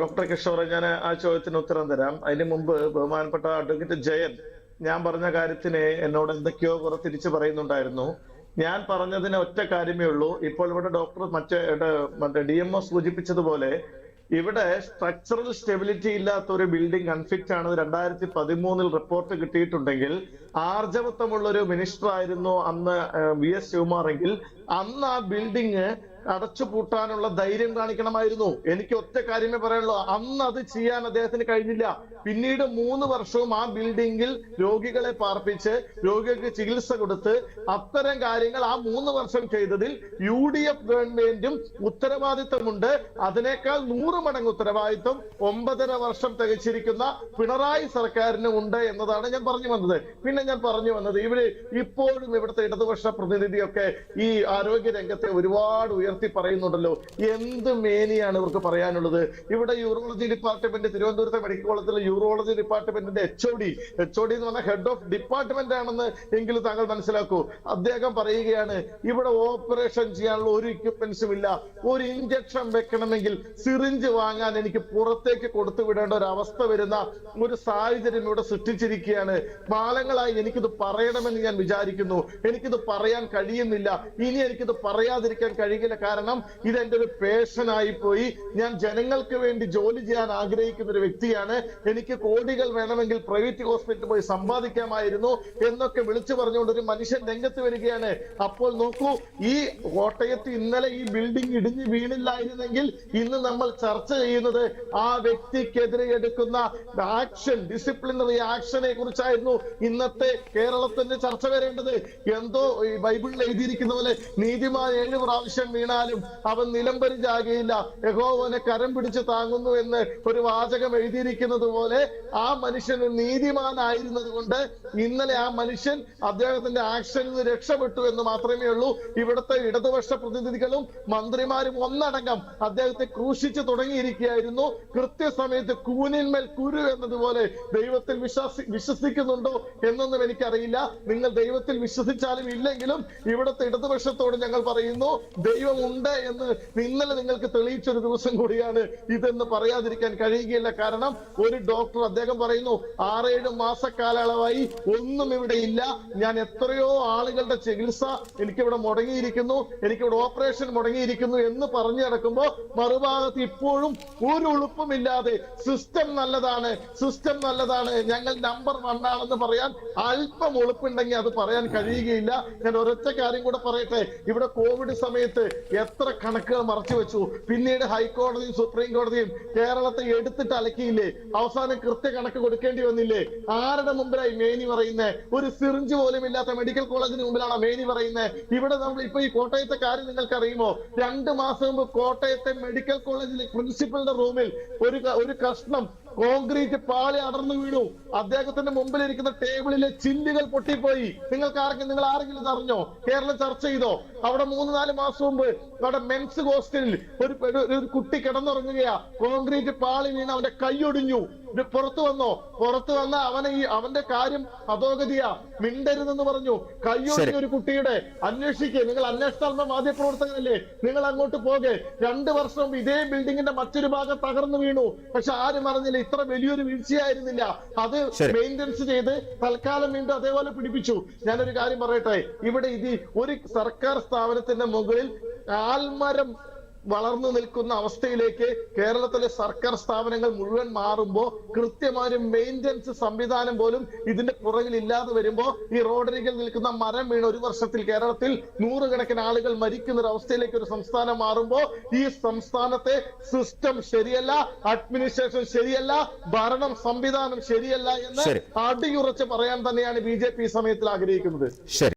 Doctor Kishore ഞാൻ ആ ചോദ്യത്തിന് ഉത്തരം തരാം. അതിന് മുമ്പ് ബഹുമാനപ്പെട്ട അഡ്വക്കേറ്റ് ജയൻ ഞാൻ പറഞ്ഞ കാര്യത്തിന് എന്നോട് എന്തൊക്കെയോ കുറെ തിരിച്ചു പറയുന്നുണ്ടായിരുന്നു. ഞാൻ പറഞ്ഞതിന് ഒറ്റ കാര്യമേ ഉള്ളൂ. ഇപ്പോൾ ഇവിടെ ഡോക്ടർ മറ്റേ മറ്റേ ഡി എം ഒ സൂചിപ്പിച്ചതുപോലെ ഇവിടെ സ്ട്രക്ചറൽ സ്റ്റെബിലിറ്റി ഇല്ലാത്ത ഒരു ബിൽഡിംഗ് അൺഫിറ്റ് ആണ്. രണ്ടായിരത്തി പതിമൂന്നിൽ റിപ്പോർട്ട് കിട്ടിയിട്ടുണ്ടെങ്കിൽ ആർജവത്വമുള്ള ഒരു മിനിസ്റ്റർ ആയിരുന്നു അന്ന് വി എസ് ശിവകുമാർ എങ്കിൽ അന്ന് ആ ബിൽഡിംഗ് അടച്ചു പൂട്ടാനുള്ള ധൈര്യം കാണിക്കണമായിരുന്നു. എനിക്ക് ഒറ്റ കാര്യമേ പറയാനുള്ളൂ. അന്ന് അത് ചെയ്യാൻ അദ്ദേഹത്തിന് കഴിഞ്ഞില്ല. പിന്നീട് മൂന്ന് വർഷവും ആ ബിൽഡിംഗിൽ രോഗികളെ പാർപ്പിച്ച് രോഗികൾക്ക് ചികിത്സ കൊടുത്ത് അത്തരം കാര്യങ്ങൾ ആ മൂന്ന് വർഷം ചെയ്തതിൽ യു ഡി എഫ് ഗവൺമെന്റും ഉത്തരവാദിത്തമുണ്ട്. അതിനേക്കാൾ നൂറ് മടങ്ങ് ഉത്തരവാദിത്തം ഒമ്പതര വർഷം തികച്ചിരിക്കുന്ന പിണറായി സർക്കാരിന് ഉണ്ട് എന്നതാണ് ഞാൻ പറഞ്ഞു വന്നത്. പിന്നെ ഞാൻ പറഞ്ഞു വന്നത് ഇവർ ഇപ്പോഴും ഇവിടുത്തെ ഇടതുപക്ഷ പ്രതിനിധിയൊക്കെ ഈ ആരോഗ്യ രംഗത്തെ ഒരുപാട് ഉയർത്തി പറയുന്നുണ്ടല്ലോ. എന്ത് മേനിയാണ് ഇവർക്ക് പറയാനുള്ളത്? ഇവിടെ യൂറോളജി ഡിപ്പാർട്ട്മെന്റ് തിരുവനന്തപുരത്തെ മെഡിക്കൽ കോളേജിലെ യൂറോളജി ഡിപ്പാർട്ട്മെന്റിന്റെ H O D H O D എന്ന് പറഞ്ഞാൽ ഹെഡ് ഓഫ് ഡിപ്പാർട്ട്മെന്റ് ആണെന്ന് എങ്കിലും താങ്കൾ മനസ്സിലാക്കൂ. അദ്ദേഹം പറയുകയാണ് ഇവിടെ ഓപ്പറേഷൻ ചെയ്യാനുള്ള ഒരു ഇക്വിപ്മെന്റ്സും ഇല്ല. ഒരു ഇഞ്ചക്ഷൻ വെക്കണമെങ്കിൽ സിറിഞ്ച് വാങ്ങാൻ എനിക്ക് പുറത്തേക്ക് കൊടുത്തു വിടേണ്ട ഒരു അവസ്ഥ വരുന്ന ഒരു സാഹചര്യം ഇവിടെ സൃഷ്ടിച്ചിരിക്കുകയാണ്. കാലങ്ങളായി എനിക്കിത് പറയണമെന്ന് ഞാൻ വിചാരിക്കുന്നു. എനിക്കിത് പറയാൻ കഴിയുന്നില്ല. ഇനി എനിക്കിത് പറയാതിരിക്കാൻ കഴിയില്ല. കാരണം ഇത് എന്റെ ഒരു പേഷനായി പോയി. ഞാൻ ജനങ്ങൾക്ക് വേണ്ടി ജോലി ചെയ്യാൻ ആഗ്രഹിക്കുന്ന ഒരു വ്യക്തിയാണ്. എനിക്ക് കോടികൾ വേണമെങ്കിൽ പ്രൈവറ്റ് ഹോസ്പിറ്റലിൽ പോയി സമ്പാദിക്കാമായിരുന്നു എന്നൊക്കെ വിളിച്ചു പറഞ്ഞുകൊണ്ട് ഒരു മനുഷ്യൻ രംഗത്ത് വരികയാണ്. അപ്പോൾ നോക്കൂ ഈ കോട്ടയത്ത് ഇന്നലെ ഈ ബിൽഡിംഗ് ഇടിഞ്ഞു വീണില്ലായിരുന്നെങ്കിൽ ഇന്ന് നമ്മൾ ചർച്ച ചെയ്യുന്നത് ആ വ്യക്തിക്കെതിരെ എടുക്കുന്ന ആക്ഷൻ ഡിസിപ്ലിനറി ആക്ഷനെ കുറിച്ചായിരുന്നു ഇന്നത്തെ കേരളത്തിന്റെ ചർച്ച വരേണ്ടത്. എന്തോ ബൈബിളിൽ എഴുതിയിരിക്കുന്ന പോലെ നീതിമാൻ ഏഴ് പ്രാവശ്യം വീണാലും അവൻ നിലംപരിചാകയില്ല യഹോവനെ കരം പിടിച്ച് താങ്ങുന്നു എന്ന് ഒരു വാചകം എഴുതിയിരിക്കുന്നത് പോലെ ആ മനുഷ്യൻ നീതിമാനായിരുന്നത് കൊണ്ട് ഇന്നലെ ആ മനുഷ്യൻ അദ്ദേഹത്തിന്റെ ആക്ഷനിൽ നിന്ന് രക്ഷപ്പെട്ടു എന്ന് മാത്രമേ ഉള്ളൂ. ഇവിടുത്തെ ഇടതുപക്ഷ പ്രതിനിധികളും മന്ത്രിമാരും ഒന്നടങ്കം അദ്ദേഹത്തെ ക്രൂശിച്ചു തുടങ്ങിയിരിക്കുകയായിരുന്നു. കൃത്യസമയത്ത് കൂനിന്മേൽ കുരു എന്നതുപോലെ ദൈവത്തിൽ വിശ്വാസി വിശ്വസിക്കുന്നുണ്ടോ എന്നൊന്നും എനിക്കറിയില്ല. നിങ്ങൾ ദൈവത്തിൽ വിശ്വസിച്ചാലും ഇല്ലെങ്കിലും ഇവിടുത്തെ ഇടതുപക്ഷത്തോട് ഞങ്ങൾ പറയുന്നു ദൈവം ഉണ്ട് എന്ന് ഇന്നലെ നിങ്ങൾക്ക് തെളിയിച്ച ഒരു ദിവസം കൂടിയാണ് ഇതെന്ന് പറയാതിരിക്കാൻ കഴിയുകയില്ല. കാരണം ഒരു ഡോക്ടർ അദ്ദേഹം പറയുന്നു ആറേഴ് മാസ കാലയളവായി ഒന്നും ഇവിടെ ഇല്ല. ഞാൻ എത്രയോ ആളുകളുടെ ചികിത്സ എനിക്കിവിടെ മുടങ്ങിയിരിക്കുന്നു എനിക്കിവിടെ ഓപ്പറേഷൻ മുടങ്ങിയിരിക്കുന്നു എന്ന് പറഞ്ഞു കിടക്കുമ്പോ മറുഭാഗത്ത് ഇപ്പോഴും ഒരു ഉളുപ്പുമില്ലാതെ സിസ്റ്റം നല്ലതാണ് സിസ്റ്റം നല്ലതാണ് ഞങ്ങൾ നമ്പർ വൺ ആണെന്ന് പറയാൻ അല്പം ഉളുപ്പുണ്ടെങ്കിൽ അത് പറയാൻ കഴിയുകയില്ല. ഞാൻ ഒരൊറ്റ കാര്യം കൂടെ പറയട്ടെ. ഇവിടെ കോവിഡ് സമയത്ത് എത്ര കണക്കുകൾ മറച്ചു വെച്ചു? പിന്നീട് ഹൈക്കോടതിയും സുപ്രീം കോടതിയും കേരളത്തെ എടുത്തിട്ട് അലക്കിയില്ലേ? അവസാനം കൃത്യ കണക്ക് കൊടുക്കേണ്ടി വന്നില്ലേ? ആരുടെ മുമ്പിലായി മേനി പറയുന്നേ? ഒരു സിറിഞ്ച് പോലും ഇല്ലാത്ത മെഡിക്കൽ കോളേജിന് മുമ്പിലാണ് മേനി പറയുന്നത് ഇവിടെ നമ്മൾ ഇപ്പൊ ഈ കോട്ടയത്തെ കാര്യം നിങ്ങൾക്ക് അറിയുമോ രണ്ട് മാസം മുമ്പ് കോട്ടയത്തെ മെഡിക്കൽ കോളേജിലെ പ്രിൻസിപ്പലിന്റെ റൂമിൽ ഒരു ഒരു കഷ്ണം കോൺക്രീറ്റ് പാളി അടർന്നു വീണു. അദ്ദേഹത്തിന്റെ മുമ്പിൽ ഇരിക്കുന്ന ടേബിളിലെ ചില്ലുകൾ പൊട്ടിപ്പോയി. നിങ്ങൾക്ക് ആർക്കും നിങ്ങൾ ആരെങ്കിലും അറിഞ്ഞോ? കേരളം ചർച്ച ചെയ്തോ? അവിടെ മൂന്ന് നാല് മാസം മുമ്പ് അവിടെ മെൻസ് ഹോസ്റ്റലിൽ ഒരു കുട്ടി കിടന്നുറങ്ങുകയാ. കോൺക്രീറ്റ് പാളി വീണ് അവന്റെ കൈ ഇത് പുറത്തു വന്നോ? പുറത്തു വന്ന അവനെ ഈ അവന്റെ കാര്യം അധോഗതിയാ. മിണ്ടരുതെന്ന് പറഞ്ഞു. കൈയൊടിഞ്ഞ ഒരു കുട്ടിയുടെ അന്വേഷിക്കുക നിങ്ങൾ അന്വേഷണ മാധ്യമപ്രവർത്തകനല്ലേ? നിങ്ങൾ അങ്ങോട്ട് പോകെ. രണ്ട് വർഷം ഇതേ ബിൽഡിങ്ങിന്റെ മറ്റൊരു ഭാഗം തകർന്നു വീണു. പക്ഷെ ആരും അറിഞ്ഞില്ല ഇത്ര വലിയൊരു വീഴ്ചയായിരുന്നില്ല. അത് മെയിന്റനൻസ് ചെയ്ത് തൽക്കാലം വീണ്ടും അതേപോലെ പിടിപ്പിച്ചു. ഞാനൊരു കാര്യം പറയട്ടെ? ഇവിടെ ഇത് ഒരു സർക്കാർ സ്ഥാപനത്തിന്റെ മുകളിൽ ആൽമരം വളർന്നു നിൽക്കുന്ന അവസ്ഥയിലേക്ക് കേരളത്തിലെ സർക്കാർ സ്ഥാപനങ്ങൾ മുഴുവൻ മാറുമ്പോൾ കൃത്യമായ മെയിന്റനൻസ് സംവിധാനം പോലും ഇതിന്റെ പുറകിൽ ഇല്ലാതെ വരുമ്പോൾ ഈ റോഡരികിൽ നിൽക്കുന്ന മരം വീണ് ഒരു വർഷത്തിൽ കേരളത്തിൽ നൂറുകണക്കിന് ആളുകൾ മരിക്കുന്ന ഒരു അവസ്ഥയിലേക്ക് ഒരു സംസ്ഥാനം മാറുമ്പോൾ ഈ സംസ്ഥാനത്തെ സിസ്റ്റം ശരിയല്ല അഡ്മിനിസ്ട്രേഷൻ ശരിയല്ല ഭരണം സംവിധാനം ശരിയല്ല എന്ന്. അടിയുറച്ച് പറയാൻ തന്നെയാണ് ബി ജെ പി സമയത്തിൽ ആഗ്രഹിക്കുന്നത് ശരി